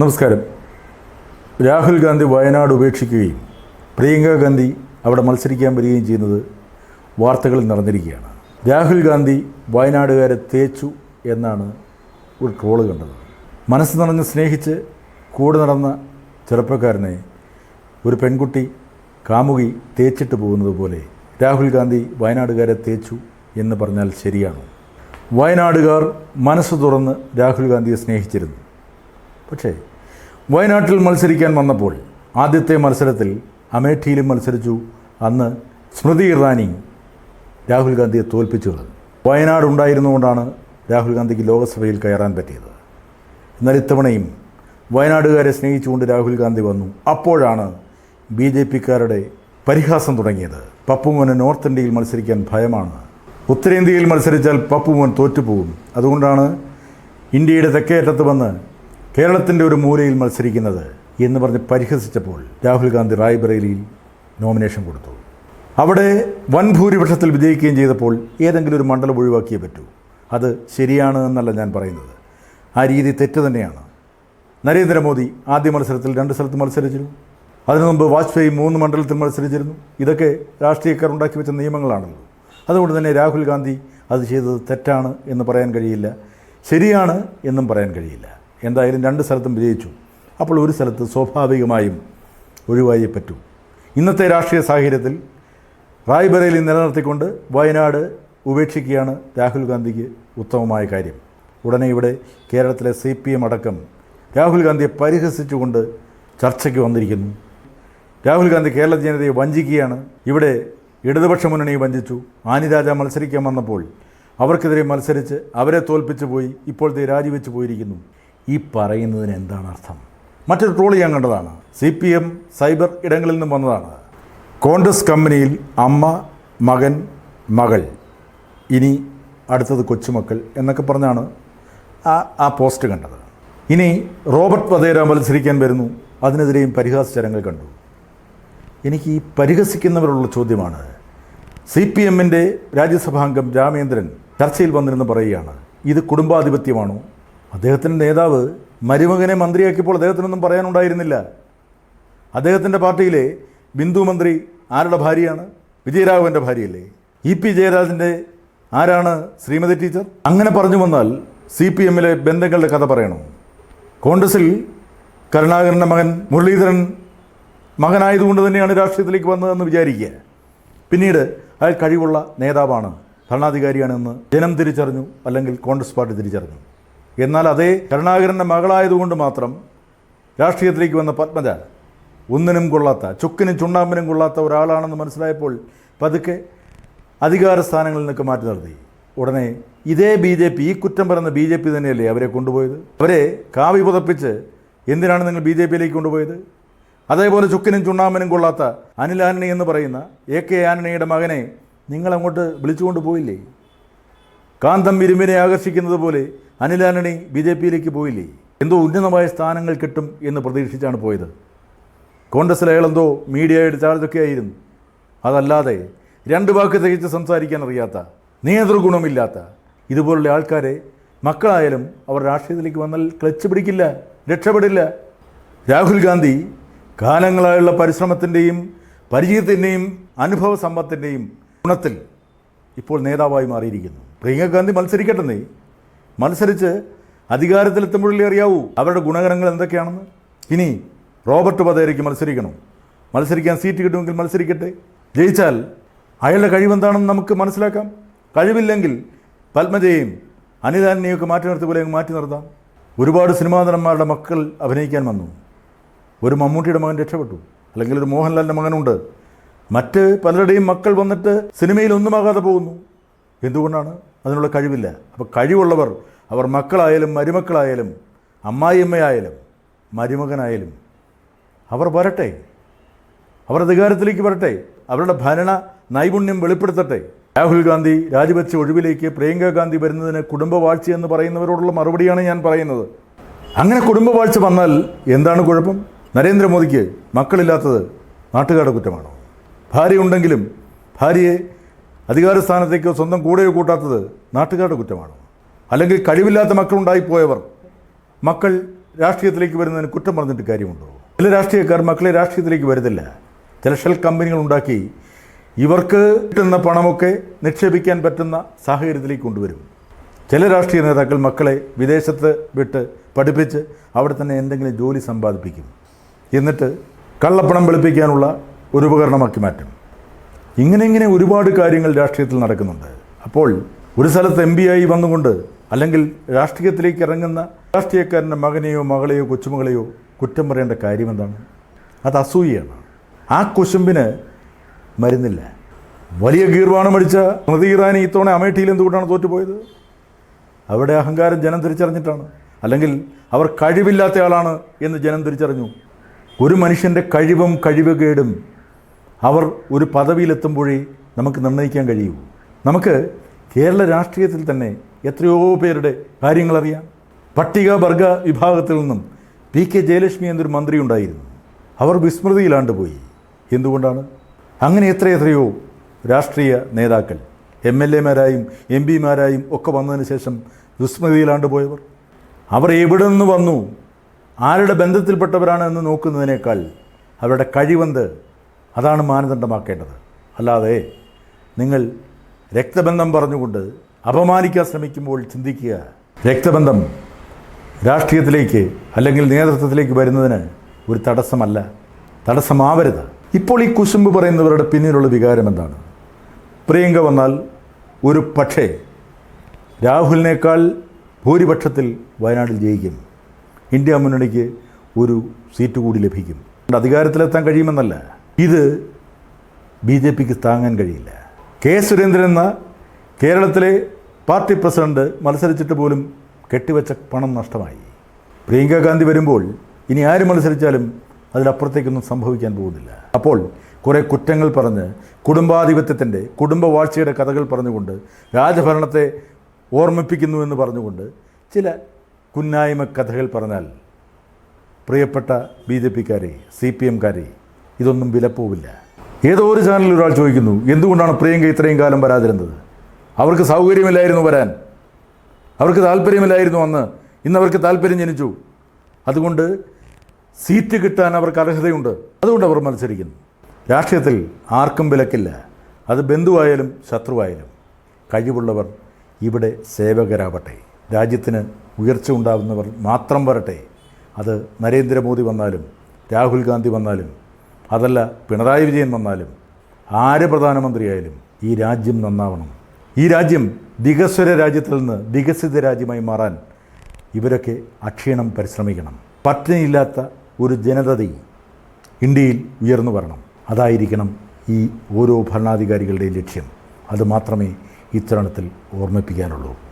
നമസ്കാരം. രാഹുൽ ഗാന്ധി വയനാട് ഉപേക്ഷിക്കുകയും പ്രിയങ്ക ഗാന്ധി അവിടെ മത്സരിക്കാൻ വരികയും ചെയ്യുന്നത് വാർത്തകളിൽ നടന്നിരിക്കുകയാണ്. രാഹുൽ ഗാന്ധി വയനാടുകാരെ തേച്ചു എന്നാണ് ഒരു ട്രോൾ കണ്ടത്. മനസ്സ് നിറഞ്ഞ് സ്നേഹിച്ച് കൂടെ നടന്ന ചെറുപ്പക്കാരനെ ഒരു പെൺകുട്ടി കാമുകി തേച്ചിട്ട് പോകുന്നത് പോലെ രാഹുൽ ഗാന്ധി വയനാടുകാരെ തേച്ചു എന്ന് പറഞ്ഞാൽ ശരിയാണോ? വയനാടുകാർ മനസ്സ് തുറന്ന് രാഹുൽ ഗാന്ധിയെ സ്നേഹിച്ചിരുന്നു. പക്ഷേ വയനാട്ടിൽ മത്സരിക്കാൻ വന്നപ്പോൾ ആദ്യത്തെ മത്സരത്തിൽ അമേഠിയിലും മത്സരിച്ചു അന്ന് സ്മൃതി ഇറാനി രാഹുൽ ഗാന്ധിയെ തോൽപ്പിച്ചു കളഞ്ഞു വയനാട് ഉണ്ടായിരുന്നുകൊണ്ടാണ് രാഹുൽ ഗാന്ധിക്ക് ലോക്സഭയിൽ കയറാൻ പറ്റിയത്. എന്നാൽ ഇത്തവണയും വയനാടുകാരെ സ്നേഹിച്ചുകൊണ്ട് രാഹുൽ ഗാന്ധി വന്നു. അപ്പോഴാണ് ബി ജെ പിക്കാരുടെ പരിഹാസം തുടങ്ങിയത്. പപ്പുമോന് നോർത്ത് ഇന്ത്യയിൽ മത്സരിക്കാൻ ഭയമാണ്. ഉത്തരേന്ത്യയിൽ മത്സരിച്ചാൽ പപ്പുമോൻ തോറ്റുപോകും. അതുകൊണ്ടാണ് ഇന്ത്യയുടെ തെക്കേറ്റത്ത് വന്ന് കേരളത്തിന്റെ ഒരു മൂലയിൽ മത്സരിക്കുന്നത് എന്ന് പറഞ്ഞ് പരിഹസിച്ചപ്പോൾ രാഹുൽ ഗാന്ധി റായ്ബറേലിയിൽ നോമിനേഷൻ കൊടുത്തു. അവിടെ വൻ ഭൂരിപക്ഷത്തിൽ വിജയിക്കുകയും ചെയ്തപ്പോൾ ഏതെങ്കിലും ഒരു മണ്ഡലം ഒഴിവാക്കിയേ പറ്റൂ. അത് ശരിയാണ് എന്നല്ല ഞാൻ പറയുന്നത്. ആ രീതി തെറ്റ് തന്നെയാണ്. നരേന്ദ്രമോദി ആദ്യ മത്സരത്തിൽ രണ്ട് സ്ഥലത്ത് മത്സരിച്ചിരുന്നു. അതിനു മുമ്പ് വാജ്പേയി മൂന്ന് മണ്ഡലത്തിൽ മത്സരിച്ചിരുന്നു. ഇതൊക്കെ രാഷ്ട്രീയക്കാർ ഉണ്ടാക്കി വെച്ച നിയമങ്ങളാണല്ലോ. അതുകൊണ്ട് തന്നെ രാഹുൽ ഗാന്ധി അത് ചെയ്തത് തെറ്റാണ് എന്ന് പറയാൻ കഴിയില്ല. ശരിയാണ് എന്നും പറയാൻ കഴിയില്ല. എന്തായാലും രണ്ട് സ്ഥലത്തും വിജയിച്ചു. അപ്പോൾ ഒരു സ്ഥലത്ത് സ്വാഭാവികമായും ഒഴിവായേ പറ്റൂ. ഇന്നത്തെ രാഷ്ട്രീയ സാഹചര്യത്തിൽ റായ്ബറേലി നിലനിർത്തിക്കൊണ്ട് വയനാട് ഉപേക്ഷിക്കുകയാണ് രാഹുൽ ഗാന്ധിക്ക് ഉത്തമമായ കാര്യം. ഉടനെ ഇവിടെ കേരളത്തിലെ സി പി എം അടക്കം രാഹുൽ ഗാന്ധിയെ പരിഹസിച്ചുകൊണ്ട് ചർച്ചയ്ക്ക് വന്നിരിക്കുന്നു. രാഹുൽ ഗാന്ധി കേരള ജനതയെ വഞ്ചിക്കുകയാണ്. ഇവിടെ ഇടതുപക്ഷ മുന്നണിയെ വഞ്ചിച്ചു. ആനിരാജ മത്സരിക്കാൻ വന്നപ്പോൾ അവർക്കെതിരെ മത്സരിച്ച് അവരെ തോൽപ്പിച്ചു പോയി. ഇപ്പോഴത്തെ രാജിവെച്ച് പോയിരിക്കുന്നു. ഈ പറയുന്നതിന് എന്താണ് അർത്ഥം? മറ്റൊരു ട്രോൾ ഞാൻ കണ്ടതാണ്. സി പി എം സൈബർ ഇടങ്ങളിൽ നിന്നും വന്നതാണ്. കോൺഗ്രസ് കമ്പനിയിൽ അമ്മ മകൻ മകൾ. ഇനി അടുത്തത് കൊച്ചുമക്കൾ എന്നൊക്കെ പറഞ്ഞാണ് ആ ആ പോസ്റ്റ് കണ്ടത്. ഇനി റോബർട്ട് വധേര മത്സരിക്കാൻ വരുന്നു. അതിനെതിരെയും പരിഹാസ ചരങ്ങൾ കണ്ടു. എനിക്ക് ഈ പരിഹസിക്കുന്നവരുള്ള ചോദ്യമാണ്. സി പി എമ്മിന്റെ രാജ്യസഭാംഗം രാമേന്ദ്രൻ ചർച്ചയിൽ വന്നിരുന്ന് പറയുകയാണ്. ഇത് കുടുംബാധിപത്യമാണോ? അദ്ദേഹത്തിന്റെ നേതാവ് മരുമകനെ മന്ത്രിയാക്കിയപ്പോൾ അദ്ദേഹത്തിനൊന്നും പറയാനുണ്ടായിരുന്നില്ല. അദ്ദേഹത്തിന്റെ പാർട്ടിയിലെ ബിന്ദു മന്ത്രി ആരുടെ ഭാര്യയാണ്? വിജയരാഘവന്റെ ഭാര്യയല്ലേ? ഇ പി ജയരാജന്റെ ആരാണ് ശ്രീമതി ടീച്ചർ? അങ്ങനെ പറഞ്ഞു വന്നാൽ സി പി എമ്മിലെ ബന്ധങ്ങളുടെ കഥ പറയണോ. കോൺഗ്രസിൽ കരുണാകരന്റെ മകൻ മുരളീധരൻ മകനായതുകൊണ്ട് തന്നെയാണ് രാഷ്ട്രീയത്തിലേക്ക് വന്നതെന്ന് വിചാരിക്കുക. പിന്നീട് അയാൾ കഴിവുള്ള നേതാവാണ് ഭരണാധികാരിയാണെന്ന് ജനം തിരിച്ചറിഞ്ഞു അല്ലെങ്കിൽ കോൺഗ്രസ് പാർട്ടി തിരിച്ചറിഞ്ഞു. എന്നാൽ അതേ കരുണാകരന്റെ മകളായതുകൊണ്ട് മാത്രം രാഷ്ട്രീയത്തിലേക്ക് വന്ന പത്മജ ഒന്നിനും കൊള്ളാത്ത ചുക്കിനും ചുണ്ണാമ്പിനും കൊള്ളാത്ത ഒരാളാണെന്ന് മനസ്സിലായപ്പോൾ പതുക്കെ അധികാര സ്ഥാനങ്ങളിൽ നിന്നൊക്കെ മാറ്റി നിർത്തി. ഉടനെ ഇതേ ബി ജെ പി ഈ കുറ്റം പറയുന്ന ബി ജെ പി തന്നെയല്ലേ അവരെ കൊണ്ടുപോയത്? അവരെ കാവി പുതപ്പിച്ച് എന്തിനാണ് നിങ്ങൾ ബി ജെ പിയിലേക്ക് കൊണ്ടുപോയത്? അതേപോലെ ചുക്കിനും ചുണ്ണാമ്പനും കൊള്ളാത്ത അനിൽ ആന്റണി എന്ന് പറയുന്ന എ കെ ആന്റണിയുടെ മകനെ നിങ്ങളങ്ങോട്ട് വിളിച്ചുകൊണ്ട് പോയില്ലേ? കാന്തം ഇരുമ്പിനെ ആകർഷിക്കുന്നത് പോലെ അനിൽ ആന്റണി ബി ജെ പിയിലേക്ക് പോയില്ലേ? എന്തോ ഉന്നതമായ സ്ഥാനങ്ങൾ കിട്ടും എന്ന് പ്രതീക്ഷിച്ചാണ് പോയത്. കോൺഗ്രസ്സിൽ അയാളെന്തോ മീഡിയയുടെ ചാർജൊക്കെ ആയിരുന്നു. അതല്ലാതെ രണ്ട് വാക്ക് തികച്ച് സംസാരിക്കാൻ അറിയാത്ത നേതൃഗുണമില്ലാത്ത ഇതുപോലുള്ള ആൾക്കാരെ മക്കളായാലും അവർ രാഷ്ട്രീയത്തിലേക്ക് വന്നാൽ ക്ലച്ച് പിടിക്കില്ല രക്ഷപ്പെടില്ല. രാഹുൽ ഗാന്ധി കാലങ്ങളായുള്ള പരിശ്രമത്തിന്റെയും പരിചയത്തിന്റെയും അനുഭവ സമ്പത്തിന്റെയും ഗുണത്തിൽ ഇപ്പോൾ നേതാവായി മാറിയിരിക്കുന്നു. പ്രിയങ്ക ഗാന്ധി മത്സരിക്കട്ടെന്നേ മത്സരിച്ച് അധികാരത്തിലെത്തുമ്പോഴല്ലേ അറിയാവൂ അവരുടെ ഗുണകരങ്ങൾ എന്തൊക്കെയാണെന്ന്. ഇനി റോബർട്ട് വധേരയ്ക്ക് മത്സരിക്കണം. മത്സരിക്കാൻ സീറ്റ് കിട്ടുമെങ്കിൽ മത്സരിക്കട്ടെ. ജയിച്ചാൽ അയാളുടെ കഴിവെന്താണെന്ന് നമുക്ക് മനസ്സിലാക്കാം. കഴിവില്ലെങ്കിൽ പത്മജയും അനിതാനെയൊക്കെ മാറ്റി നിർത്തി പോലെ മാറ്റി നിർത്താം. ഒരുപാട് സിനിമാ നടന്മാരുടെ മക്കൾ അഭിനയിക്കാൻ വന്നു. ഒരു മമ്മൂട്ടിയുടെ മകൻ രക്ഷപ്പെട്ടു. അല്ലെങ്കിൽ ഒരു മോഹൻലാലിന്റെ മകനുണ്ട്. മറ്റ് പലരുടെയും മക്കൾ വന്നിട്ട് സിനിമയിൽ ഒന്നുമാകാതെ പോകുന്നു. എന്തുകൊണ്ടാണ്? അതിനുള്ള കഴിവില്ല. അപ്പോൾ കഴിവുള്ളവർ അവർ മക്കളായാലും മരുമക്കളായാലും അമ്മായിയമ്മയായാലും മരുമകനായാലും അവർ വരട്ടെ. അവർ അധികാരത്തിലേക്ക് വരട്ടെ. അവരുടെ ഭരണ നൈപുണ്യം വെളിപ്പെടുത്തട്ടെ. രാഹുൽ ഗാന്ധി രാജിവെച്ച ഒഴിവിലേക്ക് പ്രിയങ്ക ഗാന്ധി വരുന്നതിന് കുടുംബവാഴ്ച എന്ന് പറയുന്നവരോടുള്ള മറുപടിയാണ് ഞാൻ പറയുന്നത്. അങ്ങനെ കുടുംബവാഴ്ച വന്നാൽ എന്താണ് കുഴപ്പം? നരേന്ദ്രമോദിക്ക് മക്കളില്ലാത്തത് നാട്ടുകാരുടെ കുറ്റമാണോ? ഭാര്യ ഉണ്ടെങ്കിലും ഭാര്യയെ അധികാര സ്ഥാനത്തേക്കോ സ്വന്തം കൂടെയോ കൂട്ടാത്തത് നാട്ടുകാരുടെ കുറ്റമാണ്? അല്ലെങ്കിൽ കഴിവില്ലാത്ത മക്കളുണ്ടായിപ്പോയവർ മക്കൾ രാഷ്ട്രീയത്തിലേക്ക് വരുന്നതിന് കുറ്റം പറഞ്ഞിട്ട് കാര്യമുണ്ടോ? ചില രാഷ്ട്രീയക്കാർ മക്കളെ രാഷ്ട്രീയത്തിലേക്ക് വരുന്നില്ല ചില ഷെൽ കമ്പനികൾ ഉണ്ടാക്കി ഇവർക്ക് കിട്ടുന്ന പണമൊക്കെ നിക്ഷേപിക്കാൻ പറ്റുന്ന സാഹചര്യത്തിലേക്ക് കൊണ്ടുവരും. ചില രാഷ്ട്രീയ നേതാക്കൾ മക്കളെ വിദേശത്ത് വിട്ട് പഠിപ്പിച്ച് അവിടെ തന്നെ എന്തെങ്കിലും ജോലി സമ്പാദിപ്പിക്കും. എന്നിട്ട് കള്ളപ്പണം വെളുപ്പിക്കാനുള്ള ഒരു ഉപകരണമാക്കി മാറ്റും. ഇങ്ങനെ ഇങ്ങനെ ഒരുപാട് കാര്യങ്ങൾ രാഷ്ട്രീയത്തിൽ നടക്കുന്നുണ്ട്. അപ്പോൾ ഒരു സ്ഥലത്ത് എം ആയി വന്നുകൊണ്ട് അല്ലെങ്കിൽ രാഷ്ട്രീയത്തിലേക്ക് ഇറങ്ങുന്ന രാഷ്ട്രീയക്കാരന്റെ മകനെയോ മകളെയോ കൊച്ചുമകളെയോ കുറ്റം പറയേണ്ട കാര്യം എന്താണ് അത് അസൂയയാണ്. ആ കുശുമ്പിന് മരുന്നില്ല. വലിയ ഗീർവാണം അടിച്ച സ്മൃതി ഇറാനി ഇത്തവണ അമേഠിയിൽ എന്തുകൊണ്ടാണ് തോറ്റുപോയത്? അവിടെ അഹങ്കാരം ജനം തിരിച്ചറിഞ്ഞിട്ടാണ്. അല്ലെങ്കിൽ അവർ കഴിവില്ലാത്തയാളാണ് എന്ന് ജനം തിരിച്ചറിഞ്ഞു. ഒരു മനുഷ്യന്റെ കഴിവും കഴിവുകേടും അവർ ഒരു പദവിയിലെത്തുമ്പോഴേ നമുക്ക് നിർണയിക്കാൻ കഴിയൂ. നമുക്ക് കേരള രാഷ്ട്രീയത്തിൽ തന്നെ എത്രയോ പേരുടെ കാര്യങ്ങളറിയാം പട്ടിക വർഗ വിഭാഗത്തിൽ നിന്നും പി കെ ജയലക്ഷ്മി എന്നൊരു മന്ത്രി ഉണ്ടായിരുന്നു. അവർ വിസ്മൃതിയിലാണ്ട് പോയി. എന്തുകൊണ്ടാണ്? അങ്ങനെ എത്രയെത്രയോ രാഷ്ട്രീയ നേതാക്കൾ എം എൽ എമാരായും എം പിമാരായും ഒക്കെ വന്നതിന് ശേഷം വിസ്മൃതിയിലാണ്ട് പോയവർ. അവർ എവിടെ നിന്ന് വന്നു? ആരുടെ ബന്ധത്തിൽപ്പെട്ടവരാണ് എന്ന് നോക്കുന്നതിനേക്കാൾ അവരുടെ കഴിവെന്ത് അതാണ് മാനദണ്ഡമാക്കേണ്ടത്. അല്ലാതെ നിങ്ങൾ രക്തബന്ധം പറഞ്ഞുകൊണ്ട് അപമാനിക്കാൻ ശ്രമിക്കുമ്പോൾ ചിന്തിക്കുക രക്തബന്ധം രാഷ്ട്രീയത്തിലേക്ക് അല്ലെങ്കിൽ നേതൃത്വത്തിലേക്ക് വരുന്നതിന് ഒരു തടസ്സമല്ല തടസ്സമാവരുത്. ഇപ്പോൾ ഈ കുശുമ്പ് പറയുന്നവരുടെ പിന്നിലുള്ള വികാരം എന്താണ്? പ്രിയങ്ക വന്നാൽ ഒരു പക്ഷേ രാഹുലിനേക്കാൾ ഭൂരിപക്ഷത്തിൽ വയനാട്ടിൽ ജയിക്കും. ഇന്ത്യ മുന്നണിക്ക് ഒരു സീറ്റ് കൂടി ലഭിക്കും. അധികാരത്തിലെത്താൻ കഴിയുമെന്നല്ല. ഇത് ബി ജെ പിക്ക് താങ്ങാൻ കഴിയില്ല. കെ സുരേന്ദ്രൻ എന്ന കേരളത്തിലെ പാർട്ടി പ്രസിഡന്റ് മത്സരിച്ചിട്ട് പോലും കെട്ടിവെച്ച പണം നഷ്ടമായി. പ്രിയങ്ക ഗാന്ധി വരുമ്പോൾ ഇനി ആര് മത്സരിച്ചാലും അതിലപ്പുറത്തേക്കൊന്നും സംഭവിക്കാൻ പോകുന്നില്ല. അപ്പോൾ കുറേ കുറ്റങ്ങൾ പറഞ്ഞ് കുടുംബാധിപത്യത്തിന്റെ കുടുംബവാഴ്ചയുടെ കഥകൾ പറഞ്ഞുകൊണ്ട് രാജഭരണത്തെ ഓർമ്മിപ്പിക്കുന്നു എന്ന് പറഞ്ഞുകൊണ്ട് ചില കുന്നായ്മ കഥകൾ പറഞ്ഞാൽ പ്രിയപ്പെട്ട ബി ജെ പിക്കാരെ സി പി എംകാരെ ഇതൊന്നും വിലപ്പോവില്ല ഏതോ ഒരു ചാനലിൽ ഒരാൾ ചോദിക്കുന്നു എന്തുകൊണ്ടാണ് പ്രിയങ്ക ഇത്രയും കാലം വരാതിരുന്നത്? അവർക്ക് സൗകര്യമില്ലായിരുന്നു വരാൻ. അവർക്ക് താല്പര്യമില്ലായിരുന്നു അന്ന് ഇന്ന് അവർക്ക് താല്പര്യം ജനിച്ചു. അതുകൊണ്ട് സീറ്റ് കിട്ടാൻ അവർക്ക് അർഹതയുണ്ട്. അതുകൊണ്ട് അവർ മത്സരിക്കുന്നു. രാഷ്ട്രീയത്തിൽ ആർക്കും വിലക്കില്ല. അത് ബന്ധുവായാലും ശത്രുവായാലും. കഴിവുള്ളവർ ഇവിടെ സേവകരാവട്ടെ. രാജ്യത്തിന് ഉയർച്ച ഉണ്ടാകുന്നവർ മാത്രം വരട്ടെ. അത് നരേന്ദ്രമോദി വന്നാലും രാഹുൽ ഗാന്ധി വന്നാലും അതല്ല പിണറായി വിജയൻ വന്നാലും ആര് പ്രധാനമന്ത്രിയായാലും ഈ രാജ്യം നന്നാവണം. ഈ രാജ്യം വികസ്വര രാജ്യത്തിൽ നിന്ന് വികസിത രാജ്യമായി മാറാൻ ഇവരൊക്കെ അക്ഷീണം പരിശ്രമിക്കണം. പട്ടിണിയില്ലാത്ത ഒരു ജനതതി ഇന്ത്യയിൽ ഉയർന്നു വരണം. അതായിരിക്കണം ഈ ഓരോ ഭരണാധികാരികളുടെയും ലക്ഷ്യം. അത് മാത്രമേ ഇത്തരണത്തിൽ ഓർമ്മിപ്പിക്കാനുള്ളൂ.